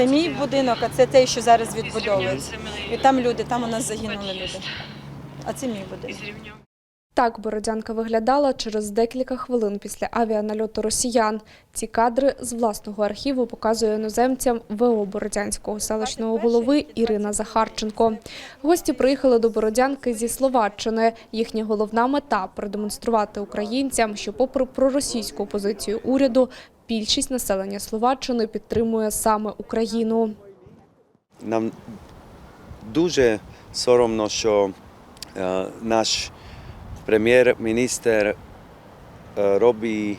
Це мій будинок, а це те, що зараз відбудовується. І там люди, там у нас загинули люди. А це мій будинок. Так Бородянка виглядала через декілька хвилин після авіанальоту росіян. Ці кадри з власного архіву показує іноземцям ВО Бородянського селищного голови Ірина Захарченко. Гості приїхали до Бородянки зі Словаччини. Їхня головна мета продемонструвати українцям, що, попри проросійську позицію уряду, більшість населення Словаччини підтримує саме Україну. Нам дуже соромно, що е, наш прем'єр-міністр е, робить,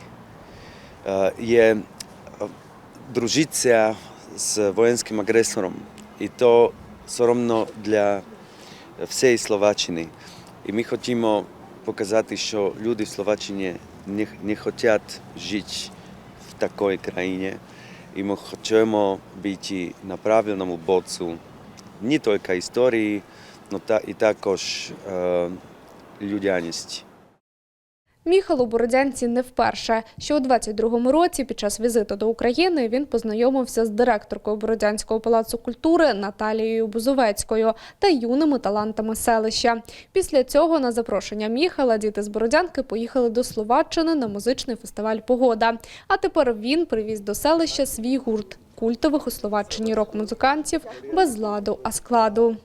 е, є е, дружиться з воєнським агресором. І то соромно для всієї Словаччини. І ми хочемо показати, що люди в Словаччині не, не хочуть жити в такій країні. І ми хочемо бути на правильному боці не тільки історії, але і також людяності. Міхал у Бородянці не вперше. Ще у 22-му році під час візиту до України він познайомився з директоркою Бородянського палацу культури Наталією Бузовецькою та юними талантами селища. Після цього на запрошення Міхала діти з Бородянки поїхали до Словаччини на музичний фестиваль Погода. А тепер він привіз до селища свій гурт культових у Словаччині рок-музикантів без ладу, а складу.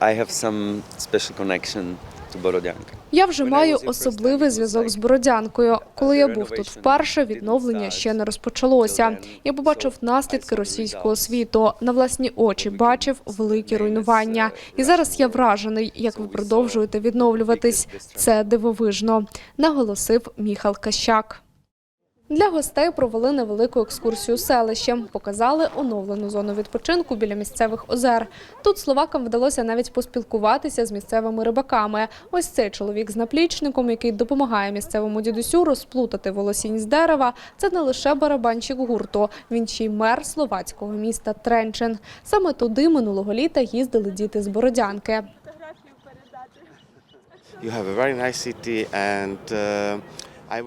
I have some special connection to Бородянка. Я вже маю особливий зв'язок з Бородянкою. Коли я був тут вперше, відновлення ще не розпочалося. Я побачив наслідки російського світу. На власні очі бачив великі руйнування. І зараз я вражений, як ви продовжуєте відновлюватись. Це дивовижно, наголосив Міхал Кащак. Для гостей провели невелику екскурсію селищем, показали оновлену зону відпочинку біля місцевих озер. Тут словакам вдалося навіть поспілкуватися з місцевими рибаками. Ось цей чоловік з наплічником, який допомагає місцевому дідусю розплутати волосінь з дерева. Це не лише барабанщик гурту, він ще й мер словацького міста Тренчин. Саме туди минулого літа їздили діти з Бородянки. You have a very nice city and uh,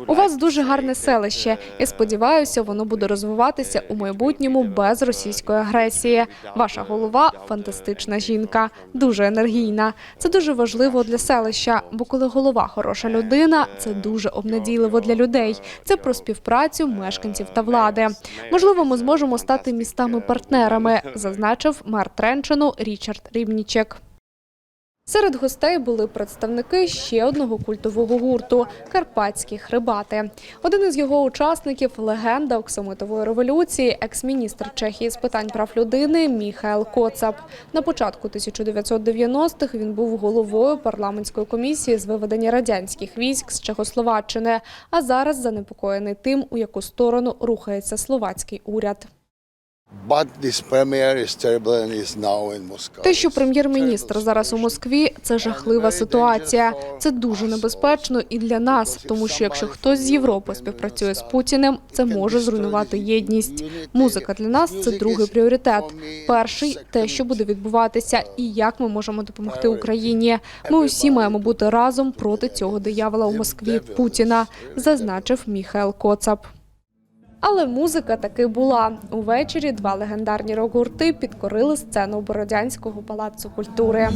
У вас дуже гарне селище. Я сподіваюся, воно буде розвиватися у майбутньому без російської агресії. Ваша голова фантастична жінка, дуже енергійна. Це дуже важливо для селища, бо коли голова хороша людина, це дуже обнадійливо для людей. Це про співпрацю мешканців та влади. Можливо, ми зможемо стати містами-партнерами, зазначив мер Тренчину Річард Рівнічек. Серед гостей були представники ще одного культового гурту Карпатські хрибати. Один із його учасників легенда оксамитової революції, екс-міністр Чехії з питань прав людини Міхаел Коцап. На початку 1990-х він був головою парламентської комісії з виведення радянських військ з Чехословаччини, а зараз занепокоєний тим, у яку сторону рухається словацький уряд. Те, що прем'єр-міністр зараз у Москві, це жахлива ситуація. Це дуже небезпечно і для нас, тому що якщо хтось з Європи співпрацює з Путіним, це може зруйнувати єдність. Музика для нас це другий пріоритет. Перший те, що буде відбуватися, і як ми можемо допомогти Україні. Ми усі маємо бути разом проти цього диявола у Москві Путіна, зазначив Міхаел Коцап. Але музика таки була. Увечері два легендарні рок-гурти підкорили сцену Бородянського палацу культури.